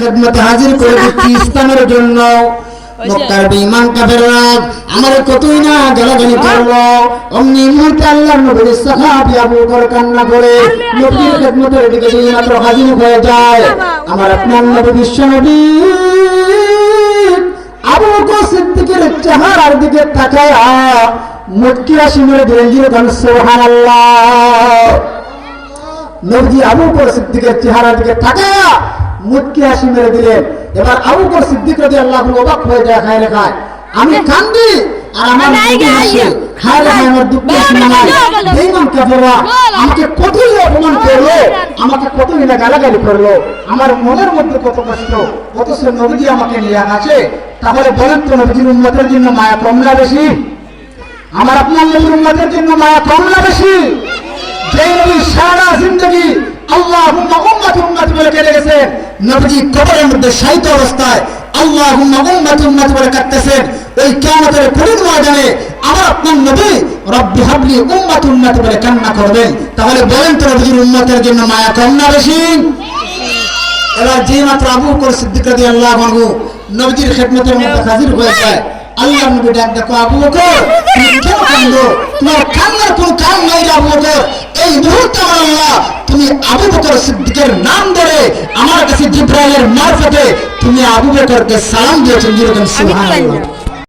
খেদমতে হাজির করে দিচ্ছি ইসলামের জন্য মক্কার বেঈমান কাফেররা আমার কতই না গালাগালি করল। অমনি মুহূর্তে আল্লাহর নবীর সাহাবী আবু বকর কান্না করে নবীর খেদমতের দিকে মাত্র হাজির হয়ে যায় আমার আপনার নবী বিশ্ব নবী আবু বকর সিদ্দিকের চেহারার দিকে তাকায়া মুটকি হাসি মেরে দিলেন সুবহানাল্লাহ। নবজি আবু বকর সিদ্দিকের চেহারার দিকে তাকায়া মুটকি হাসি মেরে দিলেন। এবার আবু বকর সিদ্দিক রাজি আল্লাহ অবাক হয়ে যায় খায়। রেখায় আমি কান্দি আর আমার আমাকে কতই অপমান করল। আমাকে কতই না গালাগালি করল। আমার মনের মধ্যে কত কষ্ট অথচ নবীজি আমাকে নিয়ে আছে তাহলে বলেন তো নবীজির উন্মতের জন্য মায়া কম না বেশি? আমার আপনার নবীর উম্মতের জন্য মায়া কম না বেশি? যে নবী সারা নবীজি কবরের মধ্যে সাহিত্য অবস্থায় আল্লাহ উম্মত উম্মত বলে কাটতেছেন ওই কিয়ামতের কঠিন ময়দানে আমার আপনার নবী রব্বি হাবলি উম্মত উম্মত বলে কান্না করবেন। তাহলে বলেন তো নবীজির উম্মতের জন্য মায়া কম না বেশি? এবার যে মাত্র আবু বকর সিদ্দিক রাদিয়াল্লাহু আনহু নবীজির খেদমতের মধ্যে হাজির হয়ে যায়। আল্লাহ নবী ডাক দেখো, আবু কান্দো তোমার কান্নার কোন কারণ নাই রে আবু বকর এই মুহূর্তে আমার আল্লাহ তুমি আবু বকর সিদ্দিকের নাম ধরে আমার কাছে জিব্রাইলের মারফতে তুমি আবু বকরকে সালাম দিয়েছেন যেরকম সুবহানাল্লাহ।